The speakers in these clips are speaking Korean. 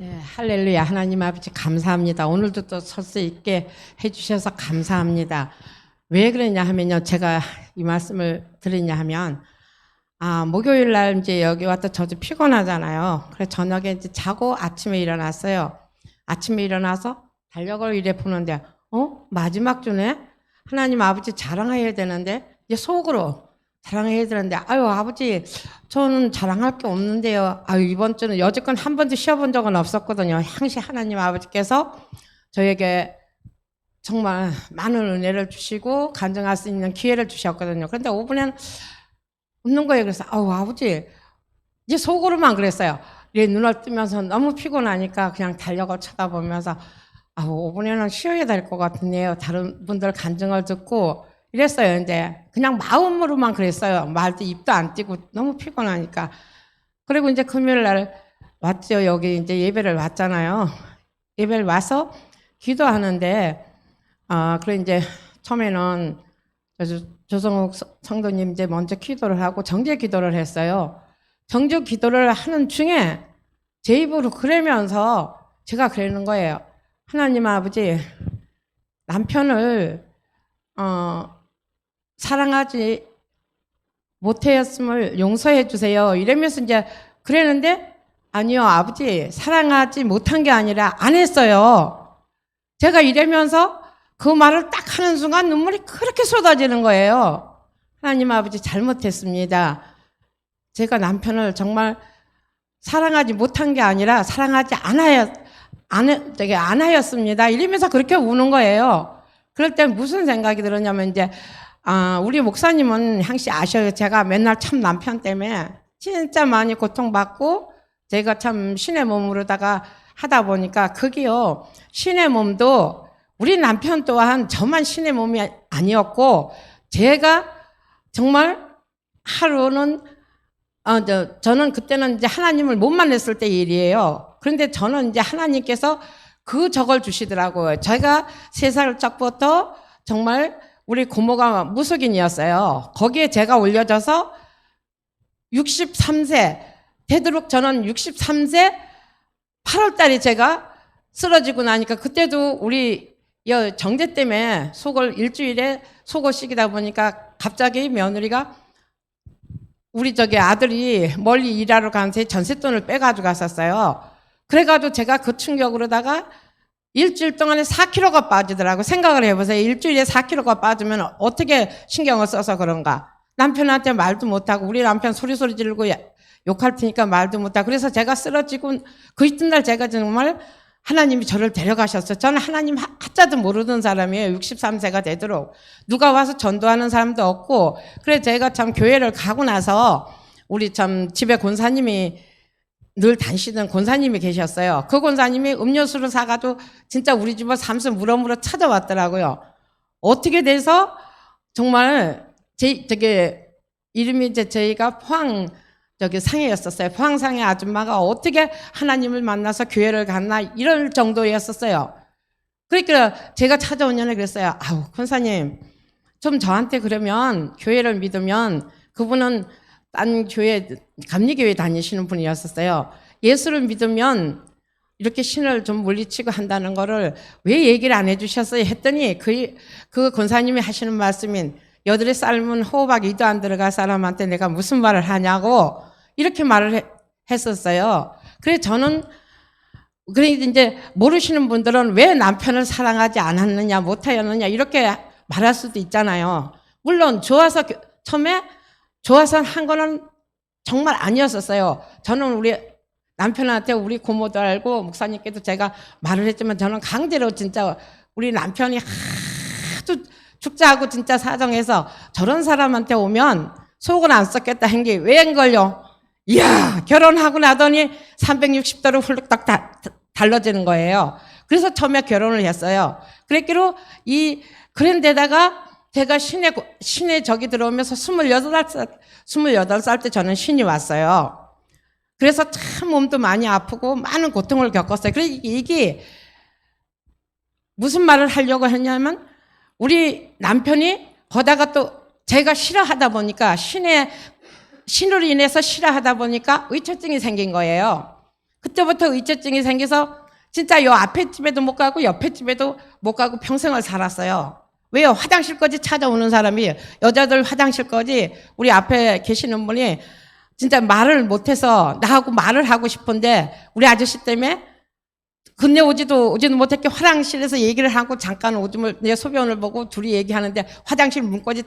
네, 할렐루야. 하나님 아버지 감사합니다. 오늘도 또 설 수 있게 해주셔서 감사합니다. 왜 그러냐 하면요. 제가 이 말씀을 드리냐 하면, 아, 목요일 날 이제 여기 왔다 저도 피곤하잖아요. 그래서 저녁에 이제 자고 아침에 일어났어요. 아침에 일어나서 달력을 이래 보는데, 어? 마지막 주네? 하나님 아버지 자랑해야 되는데, 이제 속으로 자랑해야 되는데, 아유, 아버지, 저는 자랑할 게 없는데요. 아유, 이번 주는 여지껏 한 번도 쉬어본 적은 없었거든요. 항시 하나님 아버지께서 저에게 정말 많은 은혜를 주시고 간증할 수 있는 기회를 주셨거든요. 그런데 5분엔 없는 거예요. 그래서 아우 아버지 이제 속으로만 그랬어요. 이제 눈을 뜨면서 너무 피곤하니까 그냥 달력을 쳐다보면서 아우 5분에는 쉬어야 될 것 같은데요. 다른 분들 간증을 듣고 이랬어요. 이제 그냥 마음으로만 그랬어요. 말도 입도 안 띄고 너무 피곤하니까. 그리고 이제 금요일 날 왔죠. 여기 이제 예배를 왔잖아요. 예배를 와서 기도하는데 아, 그래 이제 처음에는 저- 조성욱 성- 성도님 이제 먼저 기도를 하고 정죄 기도를 했어요. 정죄 기도를 하는 중에 제 입으로 그러면서 제가 그러는 거예요. 하나님 아버지 남편을 어, 사랑하지 못하였음을 용서해 주세요. 이러면서 이제 그랬는데 아니요 아버지 사랑하지 못한 게 아니라 안 했어요. 제가 이러면서 그 말을 딱 하는 순간 눈물이 그렇게 쏟아지는 거예요. 하나님 아버지 잘못했습니다. 제가 남편을 정말 사랑하지 못한 게 아니라 사랑하지 않아야 안, 되게 안 하였습니다. 이러면서 그렇게 우는 거예요. 그럴 때 무슨 생각이 들었냐면 이제 아, 우리 목사님은 항시 아셔요. 제가 맨날 참 남편 때문에 진짜 많이 고통받고 제가 참 신의 몸으로다가 하다 보니까 그게요. 신의 몸도 우리 남편 또한 저만 신의 몸이 아니었고 제가 정말 하루는 어, 저, 저는 그때는 이제 하나님을 못 만났을 때 일이에요. 그런데 저는 이제 하나님께서 그 적을 주시더라고요. 제가 세 살 적부터 정말 우리 고모가 무속인이었어요. 거기에 제가 올려져서 63세, 되도록 저는 63세 8월 달에 제가 쓰러지고 나니까 그때도 우리 여 정제 때문에 속을 일주일에 씻기다 보니까 갑자기 며느리가 우리 저기 아들이 멀리 일하러 가는데 전세돈을 빼가지고 갔었어요. 그래가지고 제가 그 충격으로다가 일주일 동안에 4kg가 빠지더라고. 생각을 해보세요. 일주일에 4kg가 빠지면 어떻게 신경을 써서 그런가. 남편한테 말도 못하고 우리 남편 소리소리 지르고 야- 욕할 테니까 말도 못하고 그래서 제가 쓰러지고 그 이튿날 제가 정말 하나님이 저를 데려가셨어요. 저는 하나님 하- 하자도 모르는 사람이에요. 63세가 되도록. 누가 와서 전도하는 사람도 없고. 그래 제가 참 교회를 가고 나서 우리 참 집에 권사님이 늘 다니시던 권사님이 계셨어요. 그 권사님이 음료수를 사가지고 진짜 우리 집을 삼수 물어물어 찾아왔더라고요. 어떻게 돼서 정말 제 저게 이름이 이제 저희가 포항 저기 상해였었어요. 포항 상해 아줌마가 어떻게 하나님을 만나서 교회를 갔나 이럴 정도였었어요. 그러니까 제가 찾아온 년에 그랬어요. 아우 권사님 좀 저한테 그러면 교회를 믿으면 그분은 딴 교회 감리교회 다니시는 분이었었어요. 예수를 믿으면 이렇게 신을 좀 물리치고 한다는 거를 왜 얘기를 안 해주셨어요? 했더니 그, 그 권사님이 하시는 말씀인 여드레 삶은 호흡하기 이도 안 들어갈 사람한테 내가 무슨 말을 하냐고 이렇게 말을 해- 했었어요. 그래서 저는 그래 이제 모르시는 분들은 왜 남편을 사랑하지 않았느냐 못하였느냐 이렇게 말할 수도 있잖아요. 물론 좋아서 교- 처음에 좋아서 한 거는 정말 아니었었어요. 저는 우리 남편한테 우리 고모도 알고 목사님께도 제가 말을 했지만 저는 강제로 진짜 우리 남편이 하도 축자하고 진짜 사정해서 저런 사람한테 오면 속은 안 썩겠다 한게 왜인걸요? 이야 결혼하고 나더니 360도로 훌룩딱 다, 달라지는 거예요. 그래서 처음에 결혼을 했어요. 그랬기로 이 그런데다가 제가 신의 고- 신의 적이 들어오면서 28살 28살 때 저는 신이 왔어요. 그래서 참 몸도 많이 아프고 많은 고통을 겪었어요. 그래서 이게 무슨 말을 하려고 했냐면 우리 남편이 거다가 또 제가 싫어하다 보니까 신의 신으로 인해서 싫어하다 보니까 의처증이 생긴 거예요. 그때부터 의처증이 생겨서 진짜 요 앞에 집에도 못 가고 옆에 집에도 못 가고 평생을 살았어요. 왜요? 화장실까지 찾아오는 사람이 여자들 화장실까지 우리 앞에 계시는 분이 진짜 말을 못해서 나하고 말을 하고 싶은데 우리 아저씨 때문에 근데 오지도 오지도 못했게 화장실에서 얘기를 하고 잠깐 오줌을 내 소변을 보고 둘이 얘기하는데 화장실 문까지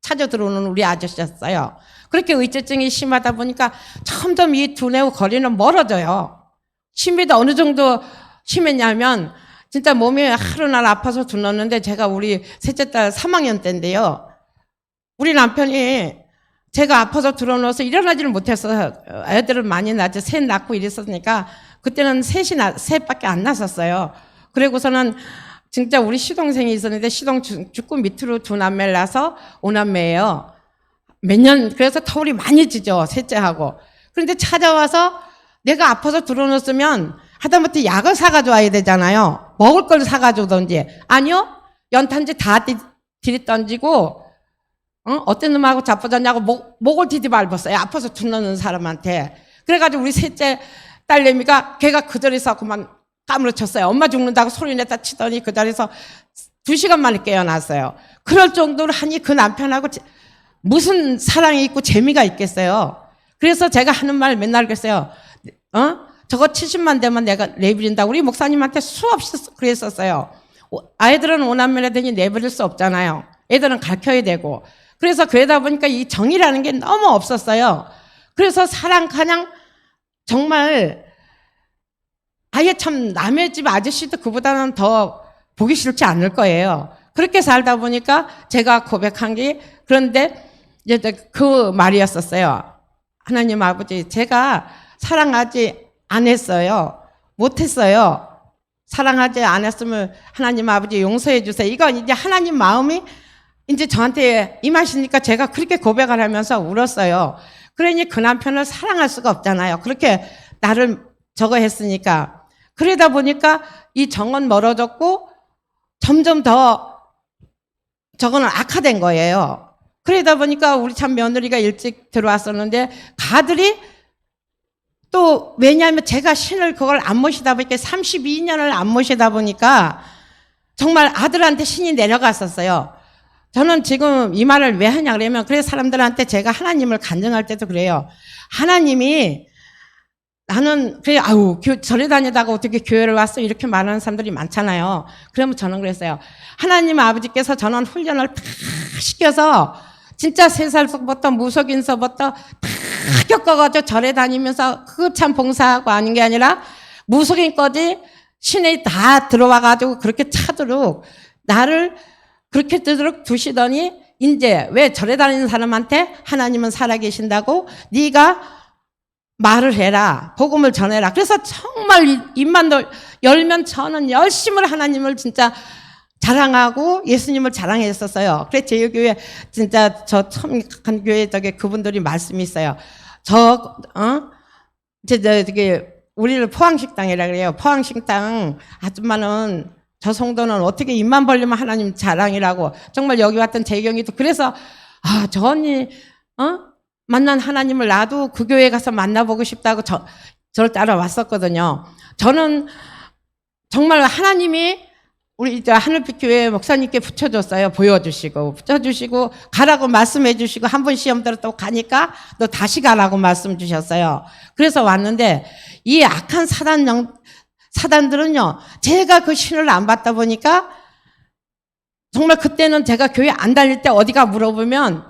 찾아 들어오는 우리 아저씨였어요. 그렇게 의처증이 심하다 보니까 점점 이 두뇌의 거리는 멀어져요. 심비도 어느 정도 심했냐면 진짜 몸이 하루 날 아파서 둘렀는데 제가 우리 셋째 딸 3학년 때인데요. 우리 남편이 제가 아파서 들어놓아서 일어나지를 못했어요. 애들은 많이 낳지 셋 낳고 이랬었으니까 그때는 셋이 나, 셋밖에 안 낳았었어요. 그리고서는 진짜 우리 시동생이 있었는데 시동 죽- 죽고 밑으로 두 남매를 낳아서 오남매예요. 몇 년 그래서 터울이 많이 지죠 셋째하고. 그런데 찾아와서 내가 아파서 들어놓았으면 하다못해 약을 사가지고 와야 되잖아요. 먹을 걸 사가지고든지 아니요 연탄지 다 디- 들이 던지고 어? 어떤 놈하고 자빠졌냐고 목, 목을 디디 밟았어요. 아파서 둘러는 사람한테. 그래가지고 우리 셋째 딸내미가 걔가 그 자리에서 그만 까무러쳤어요. 엄마 죽는다고 소리 냈다 치더니 그 자리에서 두 시간 만에 깨어났어요. 그럴 정도로 하니 그 남편하고 제- 무슨 사랑이 있고 재미가 있겠어요. 그래서 제가 하는 말 맨날 그랬어요. 어? 저거 70만 대만 내가 내버린다. 우리 목사님한테 수없이 그랬었어요. 오- 아이들은 오남매라 되니 내버릴 수 없잖아요. 애들은 가르쳐야 되고. 그래서 그러다 보니까 이 정이라는 게 너무 없었어요. 그래서 사랑 가냥 정말 아예 참 남의 집 아저씨도 그보다는 더 보기 싫지 않을 거예요. 그렇게 살다 보니까 제가 고백한 게 그런데 이제 그 말이었었어요. 하나님 아버지, 제가 사랑하지 않았어요. 못 했어요. 사랑하지 않았으면 하나님 아버지 용서해 주세요. 이건 이제 하나님 마음이 이제 저한테 임하시니까 제가 그렇게 고백을 하면서 울었어요. 그러니 그 남편을 사랑할 수가 없잖아요. 그렇게 나를 저거 했으니까. 그러다 보니까 이 정은 멀어졌고 점점 더 저거는 악화된 거예요. 그러다 보니까 우리 참 며느리가 일찍 들어왔었는데 가들이 또 왜냐하면 제가 신을 그걸 안 모시다 보니까 32년을 안 모시다 보니까 정말 아들한테 신이 내려갔었어요. 저는 지금 이 말을 왜 하냐 그러면 그래서 사람들한테 제가 하나님을 간증할 때도 그래요. 하나님이 나는 그래 아우 교, 절에 다니다가 어떻게 교회를 왔어 이렇게 말하는 사람들이 많잖아요. 그러면 저는 그랬어요. 하나님 아버지께서 저는 훈련을 다 시켜서 진짜 세 살부터 무속인서부터 다 겪어가지고 절에 다니면서 그참 봉사하고 아닌 게 아니라 무속인까지 신이 다 들어와가지고 그렇게 차도록 나를 그렇게 뜨도록 두시더니 이제 왜 절에 다니는 사람한테 하나님은 살아계신다고 네가 말을 해라 복음을 전해라. 그래서 정말 이- 입만 널- 열면 저는 열심을 하나님을 진짜 자랑하고 예수님을 자랑했었어요. 그래 제 교회 진짜 저 처음 간 교회 저게 그분들이 말씀이 있어요. 저 어? 제 저, 저기 우리를 포항식당이라 그래요. 포항식당 아줌마는 저 성도는 어떻게 입만 벌리면 하나님 자랑이라고 정말 여기 왔던 재경이도 그래서 아저 언니 어 만난 하나님을 나도 그 교회 가서 만나보고 싶다고 저 저를 따라왔었거든요. 저는 정말 하나님이 우리 이제 하늘빛 교회 목사님께 붙여줬어요. 보여주시고 붙여주시고 가라고 말씀해주시고 한 번 시험 또 가니까 너 다시 가라고 말씀 주셨어요. 그래서 왔는데 이 악한 사단 영 사단들은요. 제가 그 신을 안 받다 보니까 정말 그때는 제가 교회 안 다닐 때 어디가 물어보면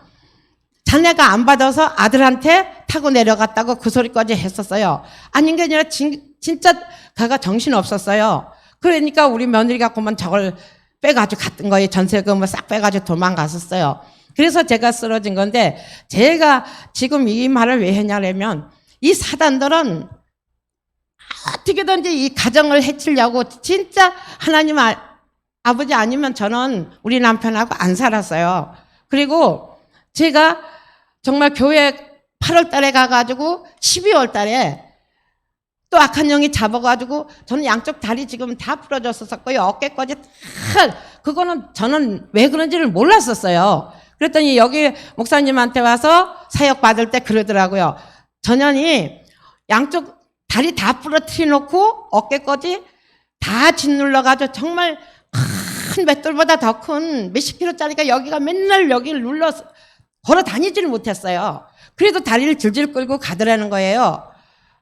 자네가 안 받아서 아들한테 타고 내려갔다고 그 소리까지 했었어요. 아닌 게 아니라 진, 진짜 가가 정신 없었어요. 그러니까 우리 며느리가 그만 저걸 빼가지고 갔던 거예요. 전세금을 싹 빼가지고 도망갔었어요. 그래서 제가 쓰러진 건데 제가 지금 이 말을 왜 했냐면 이 사단들은 어떻게든지 이 가정을 해치려고 진짜 하나님 아, 아버지 아니면 저는 우리 남편하고 안 살았어요. 그리고 제가 정말 교회 8월 달에 가가지고 12월 달에 또 악한 영이 잡아가지고 저는 양쪽 다리 지금 다 부러졌었고요. 어깨까지 다 그거는 저는 왜 그런지를 몰랐었어요. 그랬더니 여기 목사님한테 와서 사역 받을 때 그러더라고요. 전현이 양쪽 다리 다 부러뜨려 놓고 어깨까지 다 짓눌러가지고 정말 큰 맷돌보다 더 큰 몇십 킬로짜리가 여기가 맨날 여기를 눌러서 걸어 다니지를 못했어요. 그래도 다리를 질질 끌고 가더라는 거예요.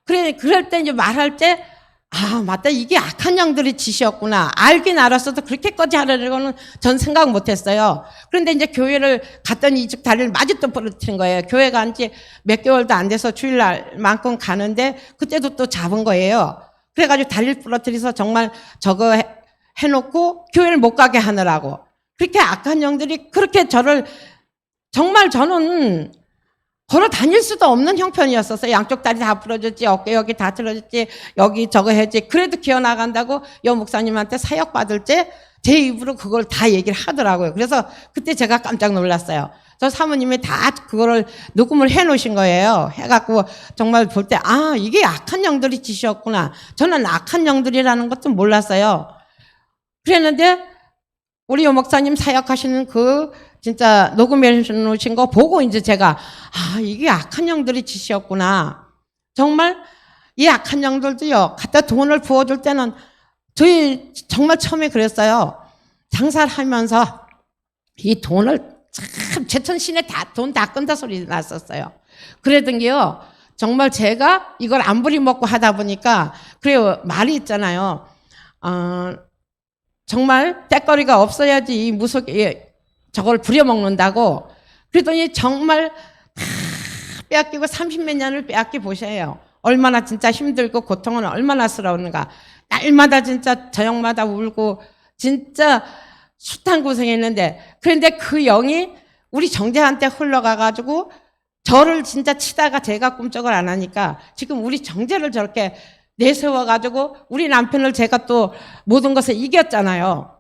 그래, 그럴 때 이제 말할 때, 아, 맞다. 이게 악한 영들의 짓이었구나. 알긴 알았어도 그렇게까지 하려는 거는 전 생각 못 했어요. 그런데 이제 교회를 갔더니 이쪽 다리를 마주 또 부러뜨린 거예요. 교회 간 지 몇 개월도 안 돼서 주일날만큼 가는데 그때도 또 잡은 거예요. 그래가지고 다리를 부러뜨려서 정말 저거 해, 해놓고 교회를 못 가게 하느라고. 그렇게 악한 영들이 그렇게 저를 정말 저는 걸어 다닐 수도 없는 형편이었었어요. 양쪽 다리 다 부러졌지, 어깨 여기 다 틀어졌지, 여기 저거 했지. 그래도 기어 나간다고 여 목사님한테 사역 받을 때 제 입으로 그걸 다 얘기를 하더라고요. 그래서 그때 제가 깜짝 놀랐어요. 저 사모님이 다 그거를 녹음을 해 놓으신 거예요. 해갖고 정말 볼 때, 아, 이게 악한 영들이 짓이었구나. 저는 악한 영들이라는 것도 몰랐어요. 그랬는데, 우리 여 목사님 사역하시는 그 진짜 녹음해 놓으신 거 보고 이제 제가 아 이게 악한 영들이 짓이었구나. 정말 이 악한 영들도요. 갖다 돈을 부어줄 때는 저희 정말 처음에 그랬어요. 장사를 하면서 이 돈을 참 제천시내 다 돈 다 끈다 소리 났었어요. 그러던 게요. 정말 제가 이걸 안 부리먹고 하다 보니까 그래요 말이 있잖아요. 어, 정말 때거리가 없어야지 이 무속에 저걸 부려먹는다고 그랬더니 정말 다 빼앗기고 30몇 년을 빼앗기 보셔요. 얼마나 진짜 힘들고 고통은 얼마나 스러운가. 날마다 진짜 저녁마다 울고 진짜 숱한 고생했는데 그런데 그 영이 우리 정재한테 흘러가가지고 저를 진짜 치다가 제가 꿈쩍을 안 하니까 지금 우리 정재를 저렇게 내세워가지고 우리 남편을 제가 또 모든 것을 이겼잖아요.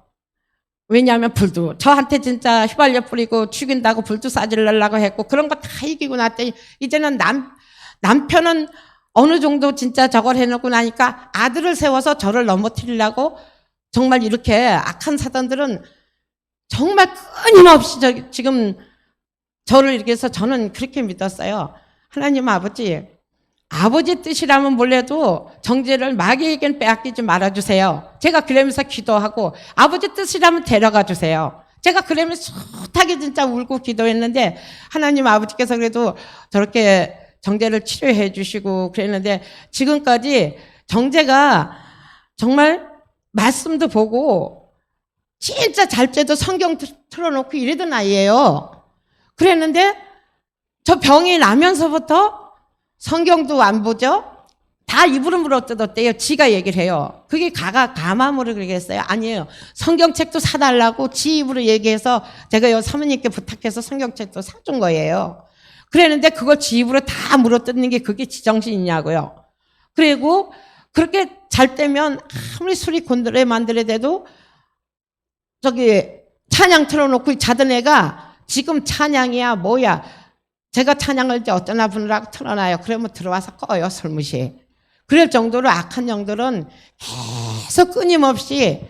왜냐하면 불도 저한테 진짜 휘발유 뿌리고 죽인다고 불도 싸질려고 했고 그런 거 다 이기고 났더니 이제는 남 남편은 어느 정도 진짜 저걸 해놓고 나니까 아들을 세워서 저를 넘어뜨리려고 정말 이렇게 악한 사단들은 정말 끊임없이 저, 지금 저를 이렇게 해서 저는 그렇게 믿었어요. 하나님 아버지, 아버지 뜻이라면 몰라도 정죄를 마귀에겐 빼앗기지 말아주세요. 제가 그러면서 기도하고 아버지 뜻이라면 데려가 주세요. 제가 그러면서 숱하게 진짜 울고 기도했는데 하나님 아버지께서 그래도 저렇게 정죄를 치료해 주시고 그랬는데 지금까지 정죄가 정말 말씀도 보고 진짜 잘 때도 성경 틀- 틀어놓고 이러던 아이예요. 그랬는데 저 병이 나면서부터 성경도 안 보죠? 다 입으로 물어뜯었대요. 지가 얘기를 해요. 그게 가가 가마으로 그러겠어요? 아니에요. 성경책도 사달라고 지 입으로 얘기해서 제가 요 사모님께 부탁해서 성경책도 사준 거예요. 그랬는데 그걸 지 입으로 다 물어 뜯는 게 그게 지정신이냐고요. 그리고 그렇게 잘 때면 아무리 술이 곤드레 만들어 돼도 저기 찬양 틀어놓고 자던 애가 지금 찬양이야 뭐야 제가 찬양을 이제 어쩌나 부르라고 틀어놔요. 그러면 들어와서 꺼요, 설무시. 그럴 정도로 악한 영들은 계속 끊임없이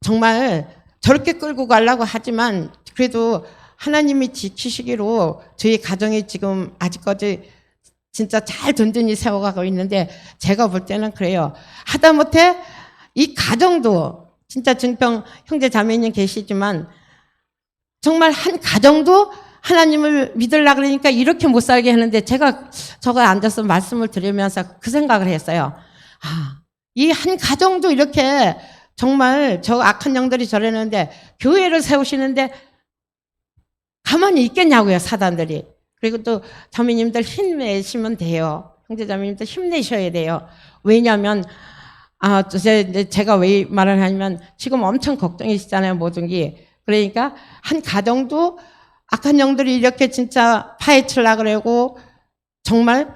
정말 저렇게 끌고 가려고 하지만 그래도 하나님이 지키시기로 저희 가정이 지금 아직까지 진짜 잘 든든히 세워가고 있는데 제가 볼 때는 그래요. 하다못해 이 가정도 진짜 증평 형제 자매님 계시지만 정말 한 가정도 하나님을 믿으려 그러니까 이렇게 못 살게 하는데 제가 저거 앉아서 말씀을 들으면서 그 생각을 했어요. 아, 이 한 가정도 이렇게 정말 저 악한 영들이 저러는데 교회를 세우시는데 가만히 있겠냐고요, 사단들이. 그리고 또 자매님들 힘내시면 돼요. 형제 자매님들 힘내셔야 돼요. 왜냐하면 아, 제가 왜 말을 하냐면 지금 엄청 걱정이시잖아요, 모든 게. 그러니까 한 가정도 악한 영들이 이렇게 진짜 파헤치려고 그러고 정말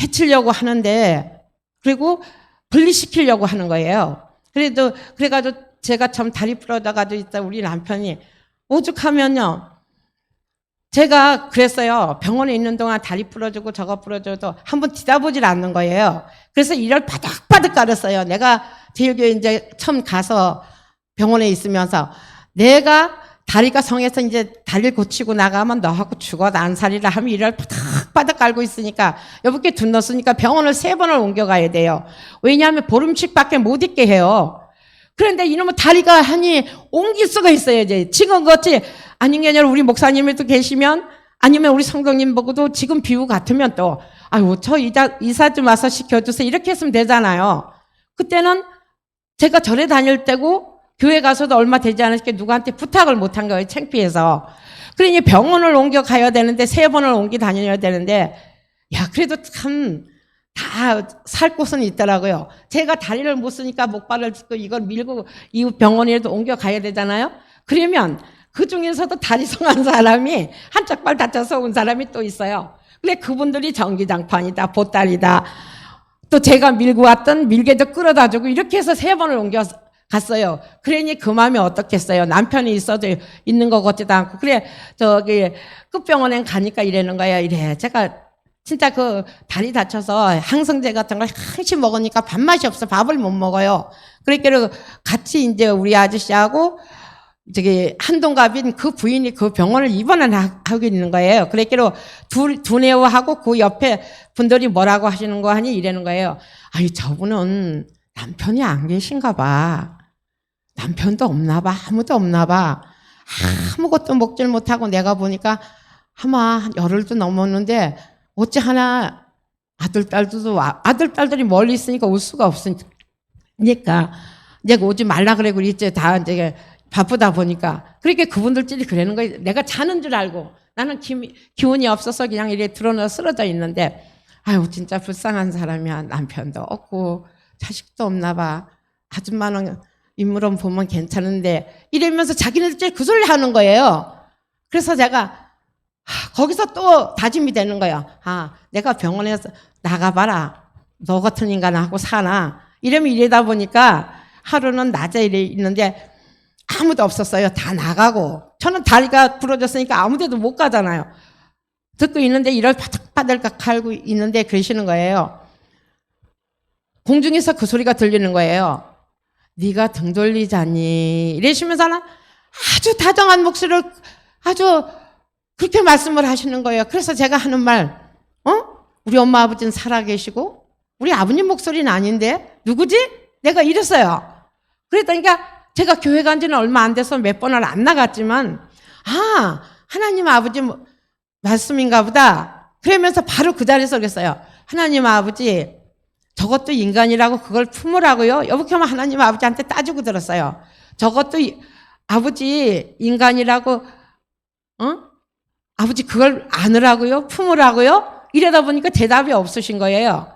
해치려고 하는데 그리고 분리시키려고 하는 거예요. 그래도 그래가지고 제가 참 다리 부러져가지고 있다 우리 남편이 오죽하면요. 제가 그랬어요. 병원에 있는 동안 다리 부러지고 저거 부러져도 한 번 뒤다보질 않는 거예요. 그래서 이를 바닥바닥 깔았어요. 내가 제일교회 이제 처음 가서 병원에 있으면서 내가 다리가 성해서 이제 다리를 고치고 나가면 너하고 죽어 난살이라 하면 이를 바닥바닥 깔고 있으니까 여보께 둔 넣었으니까 병원을 세 번을 옮겨가야 돼요. 왜냐하면 보름씩밖에 못 있게 해요. 그런데 이놈의 다리가 하니 옮길 수가. 이제 지금 게 아니라 우리 목사님이 또 계시면 아니면 우리 성도님 보고도 지금 비유 같으면 또 아유 저 이자, 이사 좀 와서 시켜주세요 이렇게 했으면 되잖아요. 그때는 제가 절에 다닐 때고 교회 가서도 얼마 되지 않으니까 누구한테 부탁을 못한 거예요. 창피해서. 그러니 병원을 옮겨 가야 되는데 세 번을 옮겨 다녀야 되는데 야 그래도 참 다 살 곳은 있더라고요. 제가 다리를 못 쓰니까 목발을 짚고 이걸 밀고 이웃 병원이라도 옮겨 가야 되잖아요. 그러면 그 중에서도 다리 성한 사람이 한쪽 발 다쳐서 온 사람이 또 있어요. 근데 그분들이 전기장판이다, 보따리다. 또 제가 밀고 왔던 밀개도 끌어다 주고 이렇게 해서 세 번을 옮겨 갔어요. 그러니 그 마음이 어떻겠어요. 남편이 있어도 있는 것 같지도 않고. 그래, 저기 끝병원에 가니까 이러는 거야. 이래. 제가 진짜 그 다리 다쳐서 항생제 같은 걸 항시 먹으니까 밥맛이 없어. 밥을 못 먹어요. 그러니까 같이 이제 우리 아저씨하고 저기 한동갑인 그 부인이 그 병원을 입원을 하- 하고 있는 거예요. 그랬기로 두, 두뇌하고 그 옆에 분들이 뭐라고 하시는 거 하니 이러는 거예요. 아니, 저분은 남편이 안 계신가 봐. 남편도 없나 봐. 아무도 없나 봐. 아무것도 먹질 못하고 내가 보니까 아마 한 열흘도 넘었는데 어찌 하나 아들, 딸들도 와- 아들, 딸들이 멀리 있으니까 올 수가 없으니까. 이제 오지 말라 그래, 그리 이제 다 이제 바쁘다 보니까. 그렇게 그분들끼리 그러는 거예요. 내가 자는 줄 알고. 나는 기, 기운이 없어서 그냥 이래 드러나 쓰러져 있는데, 아유, 진짜 불쌍한 사람이야. 남편도 없고, 자식도 없나 봐. 아줌마는 인물은 보면 괜찮은데, 이러면서 자기네들끼리 그 소리 하는 거예요. 그래서 제가, 하, 거기서 또 다짐이 되는 거예요. 아, 내가 병원에서 나가봐라. 너 같은 인간하고 사나. 이러면 이러다 보니까 하루는 낮에 이래 있는데 아무도 없었어요. 다 나가고. 저는 다리가 부러졌으니까 아무 데도 못 가잖아요. 듣고 있는데 이를 바닥바닥 갈고 있는데 그러시는 거예요. 공중에서 그 소리가 들리는 거예요. 네가 등 돌리자니 이러시면서는 아주 다정한 목소리를 아주 그렇게 말씀을 하시는 거예요. 그래서 제가 하는 말, 어? 우리 엄마 아버지는 살아계시고 우리 아버님 목소리는 아닌데 누구지? 내가 이랬어요. 그랬더니까 제가 교회 간 지는 얼마 안 돼서 몇 번을 안 나갔지만 아 하나님 아버지 뭐- 말씀인가 보다. 그러면서 바로 그 자리에서 그랬어요. 하나님 아버지 저것도 인간이라고 그걸 품으라고요. 하면 하나님 아버지한테 따지고 들었어요. 저것도 이- 아버지 인간이라고 어? 아버지 그걸 안으라고요? 품으라고요? 이러다 보니까 대답이 없으신 거예요.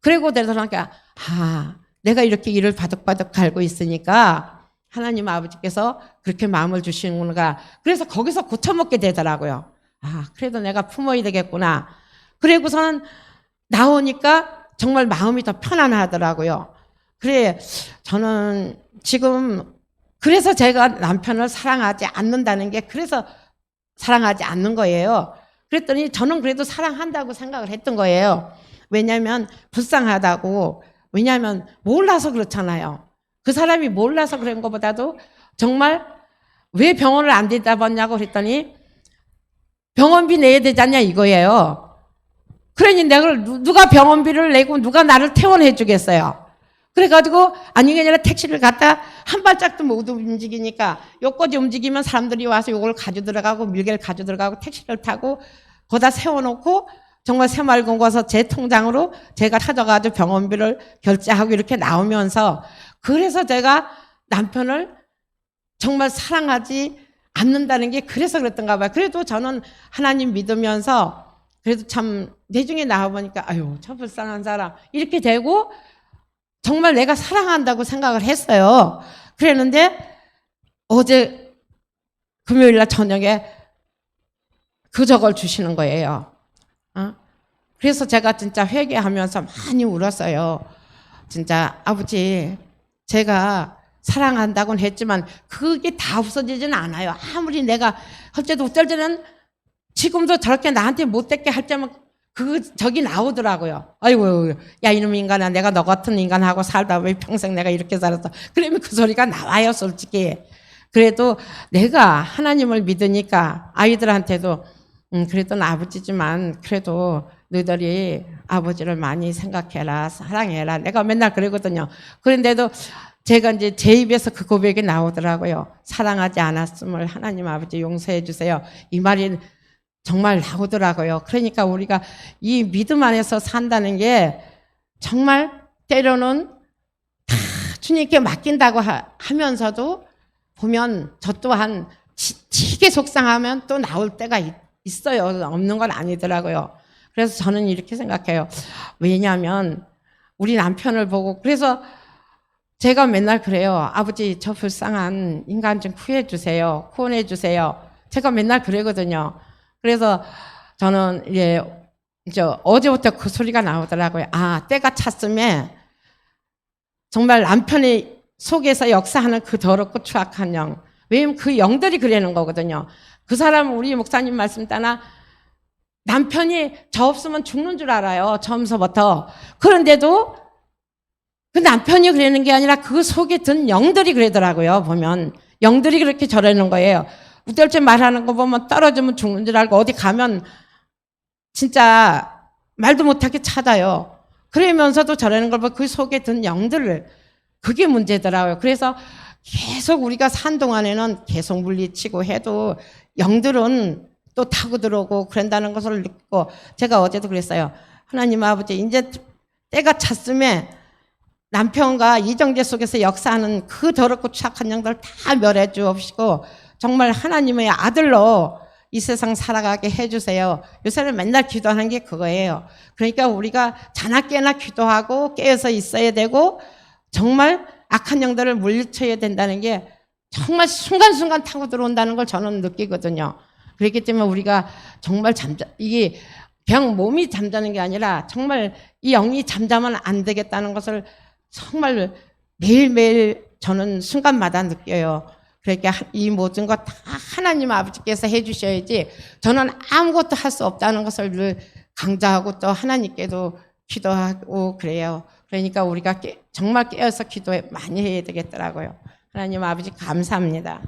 그리고 되더라니까 아 내가 이렇게 일을 바득바득 갈고 있으니까 하나님 아버지께서 그렇게 마음을 주시는구나. 그래서 거기서 고쳐먹게 되더라고요. 아 그래도 내가 품어야 되겠구나. 그리고서는 나오니까 정말 마음이 더 편안하더라고요. 그래 저는 지금 그래서 제가 남편을 사랑하지 않는다는 게 그래서 사랑하지 않는 거예요. 그랬더니 저는 그래도 사랑한다고 생각을 했던 거예요. 왜냐하면 불쌍하다고. 왜냐하면 몰라서 그렇잖아요. 그 사람이 몰라서 그런 것보다도 정말 왜 병원을 안 대답하냐고 그랬더니 병원비 내야 되지 않냐 이거예요. 그러니 내가 누- 누가 병원비를 내고 누가 나를 퇴원해 주겠어요. 그래가지고 아니 게 아니라 택시를 갖다 한 발짝도 못 움직이니까 요까지 움직이면 사람들이 와서 요걸 가져 들어가고 밀개를 가져 들어가고 택시를 타고 거기다 세워놓고 정말 새말금 가서 제 통장으로 제가 찾아가지고 병원비를 결제하고 이렇게 나오면서 그래서 제가 남편을 정말 사랑하지 않는다는 게 그래서 그랬던가 봐요. 그래도 저는 하나님 믿으면서 그래도 참 내중에 나와보니까 아유 저 불쌍한 사람 이렇게 되고 정말 내가 사랑한다고 생각을 했어요. 그랬는데 어제 금요일 날 저녁에 그 저걸 주시는 거예요. 어? 그래서 제가 진짜 회개하면서 많이 울었어요. 진짜 아버지 제가 사랑한다고는 했지만 그게 다 없어지지는 않아요. 아무리 내가 할 때도 어떨 때는 지금도 저렇게 나한테 못되게 할 때면 그 저기 나오더라고요. 아이고 야 이놈 인간아 내가 너 같은 인간하고 살다 왜 평생 내가 이렇게 살았어. 그러면 그 소리가 나와요 솔직히. 그래도 내가 하나님을 믿으니까 아이들한테도 음, 그래도 는 아버지지만 그래도 너희들이 아버지를 많이 생각해라, 사랑해라. 내가 맨날 그러거든요. 그런데도 제가 이제 제 입에서 그 고백이 나오더라고요. 사랑하지 않았음을 하나님 아버지 용서해 주세요. 이 말이 정말 나오더라고요. 그러니까 우리가 이 믿음 안에서 산다는 게 정말 때로는 다 주님께 맡긴다고 하, 면서도 보면 저 또한 지치게 속상하면 또 나올 때가 있, 있어요. 없는 건 아니더라고요. 그래서 저는 이렇게 생각해요. 왜냐하면 우리 남편을 보고 그래서 제가 맨날 그래요. 아버지 저 불쌍한 인간 좀 구해 주세요. 구원해 주세요. 제가 맨날 그러거든요. 그래서 저는 이제 저 어제부터 그 소리가 나오더라고요. 아 때가 찼음에 정말 남편의 속에서 역사하는 그 더럽고 추악한 영. 왜냐면 그 영들이 그러는 거거든요. 그 사람은 우리 목사님 말씀 따나 남편이 저 없으면 죽는 줄 알아요. 처음서부터. 그런데도 그 남편이 그러는 게 아니라 그 속에 든 영들이 그러더라고요. 보면 영들이 그렇게 저러는 거예요. 우떨째 말하는 거 보면 떨어지면 죽는 줄 알고 어디 가면 진짜 말도 못하게 찾아요. 그러면서도 저러는 걸 보면 그 속에 든 영들을 그게 문제더라고요. 그래서 계속 우리가 산 동안에는 계속 물리치고 해도 영들은 또 타고 들어오고 그런다는 것을 느끼고 제가 어제도 그랬어요. 하나님 아버지 이제 때가 찼음에 남편과 이정재 속에서 역사하는 그 더럽고 착한 영들 다 멸해 주옵시고 정말 하나님의 아들로 이 세상 살아가게 해주세요. 요새는 맨날 기도하는 게 그거예요. 그러니까 우리가 자나 깨나 기도하고 깨어서 있어야 되고 정말 악한 영들을 물리쳐야 된다는 게 정말 순간순간 타고 들어온다는 걸 저는 느끼거든요. 그렇기 때문에 우리가 정말 잠자, 이게 그냥 몸이 잠자는 게 아니라 정말 이 영이 잠자면 안 되겠다는 것을 정말 매일매일 저는 순간마다 느껴요. 그러니까 이 모든 것 다 하나님 아버지께서 해주셔야지 저는 아무것도 할 수 없다는 것을 늘 강조하고 또 하나님께도 기도하고 그래요. 그러니까 우리가 깨, 정말 깨어서 기도 많이 해야 되겠더라고요. 하나님 아버지 감사합니다.